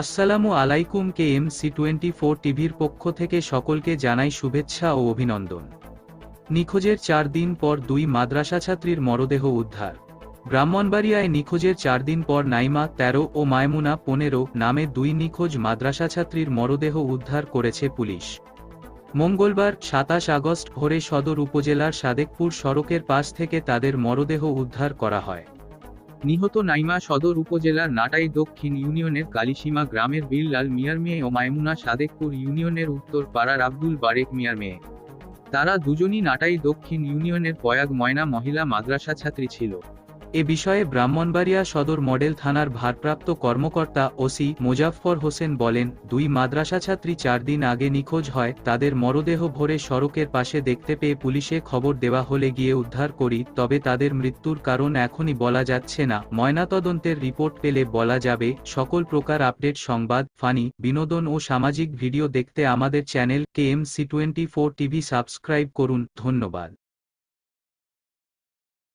আসসালামু আলাইকুম K M C twenty four টিভির পক্ষ থেকে সকলকে জানাই শুভেচ্ছা ও অভিনন্দন। নিখোঁজের চার দিন পর দুই মাদ্রাসা ছাত্রীর মরদেহ উদ্ধার। ব্রাহ্মণবাড়িয়ায় নিখোঁজের চার দিন পর নাইমা, তেরো ও মায়মুনা, পনেরো নামে দুই নিখোঁজ মাদ্রাসা ছাত্রীর মরদেহ উদ্ধার করেছে পুলিশ। মঙ্গলবার, সাতাশ আগস্ট ভোরে সদর উপজেলার সাদেকপুর সড়কের পাশ থেকে তাদের মরদেহ উদ্ধার করা হয়। নিহত নাইমা সদর উপজেলার নাটাই দক্ষিণ ইউনিয়নের কালিসীমা গ্রামের বিল্লাল মিয়ার মেয়ে ও মায়মুনা সাদেকপুর ইউনিয়নের উত্তর পাড়ার আব্দুল বারেক মিয়ার মেয়ে। তারা দুজনই নাটাই দক্ষিণ ইউনিয়নের পয়াগ ময়না মহিলা মাদ্রাসা ছাত্রী ছিল। এ বিষয়ে ব্রাহ্মণবাড়িয়া সদর মডেল থানার ভারপ্রাপ্ত কর্মকর্তা ওসি মোজাফফর হোসেন বলেন, দুই মাদ্রাসা ছাত্রী চার দিন আগে নিখোঁজ হয়, তাদের মরদেহ ভোরে সড়কের পাশে দেখতে পেয়ে পুলিশে খবর দেওয়া হলে গিয়ে উদ্ধার করি, তবে তাদের মৃত্যুর কারণ এখনই বলা যাচ্ছে না। ময়নাতদন্তের রিপোর্ট পেলে বলা যাবে, সকল প্রকার আপডেট সংবাদ, ফানি, বিনোদন ও সামাজিক ভিডিও দেখতে আমাদের channel K M C twenty TV subscribe করুন, ধন্যবাদ।